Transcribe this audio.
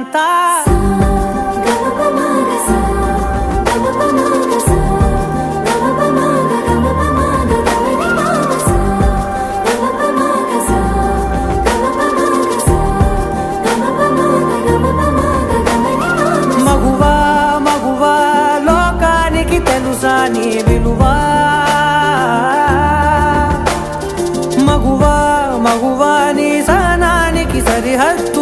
అంతా. మగువా మగువా లోకానికి తెలుసా నీ విలువా? మగువా మగువా నీ సహనానికి సరిహద్దు